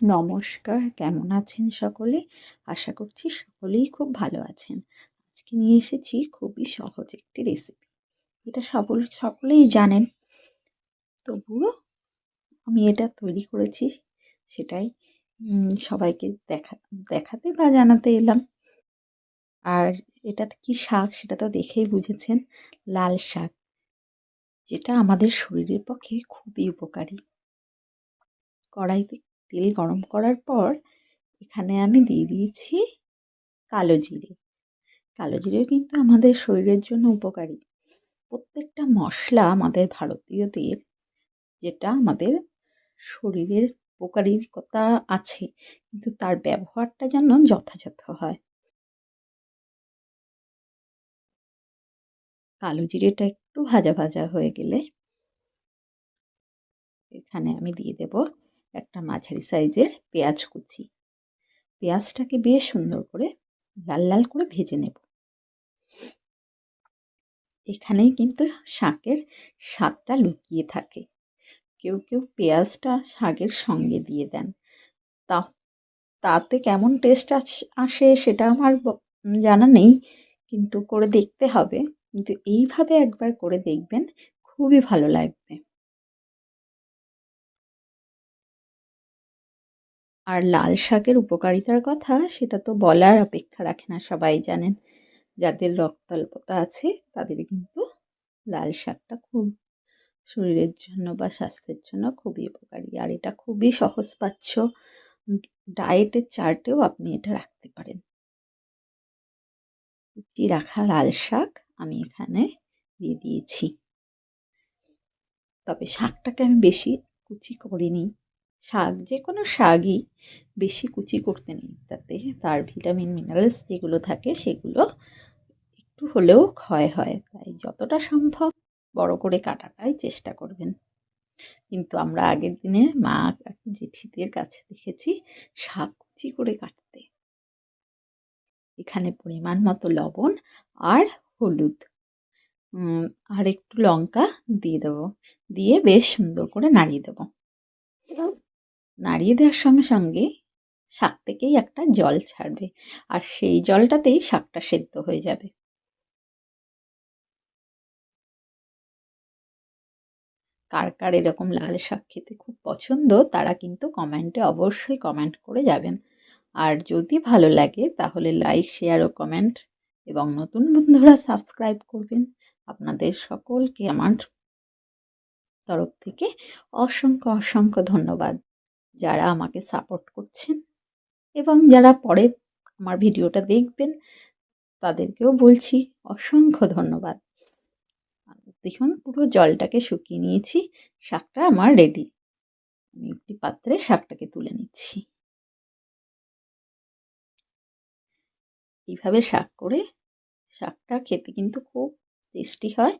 নমস্কার, কেমন আছেন সকলে? আশা করছি সকলেই খুব ভালো আছেন। আজকে নিয়ে এসেছি খুবই সহজ একটি রেসিপি এটা সকল সকলেই জানেন। তবুও আমি এটা তৈরি করেছি, সেটাই সবাইকে দেখা, দেখাতে বা জানাতে এলাম। আর এটা কি শাক সেটা তো দেখেই বুঝেছেন, লাল শাক, যেটা আমাদের শরীরের পক্ষে খুবই উপকারী। কড়াইতে তেল গরম করার পর এখানে আমি দিয়ে দিয়েছি কালো জিরে। কালো জিরে কিন্তু আমাদের শরীরের জন্য উপকারী। প্রত্যেকটা মশলা আমাদের ভারতীয়দের যেটা আমাদের শরীরের উপকারিতা আছে, কিন্তু তার ব্যবহারটা যেন যথাযথ হয়। কালো জিরেটা একটু ভাজা ভাজা হয়ে গেলে এখানে আমি দিয়ে দেব একটা মাঝারি সাইজের পেঁয়াজ কুচি। পেঁয়াজটাকে বেশ সুন্দর করে লাল লাল করে ভেজে নেব। এখানেই কিন্তু শাকের স্বাদটা লুকিয়ে থাকে। কেউ কেউ পেঁয়াজটা শাকের সঙ্গে দিয়ে দেন। তা, তাতে কেমন টেস্ট আসে সেটা আমার জানা নেই, কিন্তু করে দেখতে হবে। কিন্তু এইভাবে একবার করে দেখবেন খুবই ভালো লাগবে। আর লাল শাকের উপকারিতার কথা সেটা তো বলার অপেক্ষা রাখে না সবাই, জানেন? যাদের রক্তাল্পতা আছে, তাদের কিন্তু লাল শাকটা খুব শরীরের জন্য বা স্বাস্থ্যের জন্য খুবই উপকারী। আর এটা খুবই সহজপাচ্য ডায়েটের চার্টেও আপনি এটা রাখতে পারেন। কুচি রাখা লাল শাক আমি এখানে দিয়ে দিয়েছি। তবে শাকটাকে আমি বেশি কুচি করিনি। শাক যে কোনো শাকই বেশি কুচি করতে নেই। তাতে তার ভিটামিন, মিনারেলস যেগুলো থাকে সেগুলো একটু হলেও ক্ষয় হয়। তাই যতটা সম্ভব বড় করে কাটাটাই চেষ্টা করবেন। কিন্তু আমরা আগের দিনে মা জেঠিদের কাছে দেখেছি শাক কুচি করে কাটতে। এখানে পরিমাণ মতো লবণ আর হলুদ। আর একটু লঙ্কা দিয়ে দেবো। দিয়ে বেশ সুন্দর করে নাড়িয়ে দেবো। নাড়িয়ে দেওয়ার সঙ্গে সঙ্গে শাক থেকেই একটা জল ছাড়বে, আর সেই জলটাতেই শাকটা সেদ্ধ হয়ে যাবে। কার কার এরকম লাল শাক খেতে খুব পছন্দ, তারা কিন্তু কমেন্টে অবশ্যই কমেন্ট করে যাবেন। আর যদি ভালো লাগে, তাহলে লাইক, শেয়ার ও কমেন্ট এবং নতুন বন্ধুরা সাবস্ক্রাইব করবেন। আপনাদের সকলকে আমার তরফ থেকে অসংখ্য অসংখ্য ধন্যবাদ। যারা আমাকে সাপোর্ট করছেন এবং যারা পরে আমার ভিডিওটা দেখবেন, তাদেরকেও বলছি অসংখ্য ধন্যবাদ। দেখুন, পুরো জলটাকে শুকিয়ে নিয়েছি, শাকটা আমার রেডি আমি একটি পাত্রে শাকটাকে তুলে নিচ্ছি। এইভাবে শাক করে, শাকটা খেতে কিন্তু খুব টেস্টি হয়।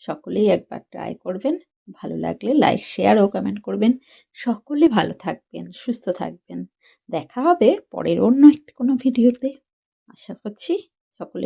সকলেই একবার ট্রাই করবেন। ভালো লাগলে লাইক শেয়ার ও কমেন্ট করবেন। সকলে ভালো থাকবেন, সুস্থ থাকবেন। দেখা হবে পরের অন্য একটি কোনো ভিডিওতে আশা করছি সকলে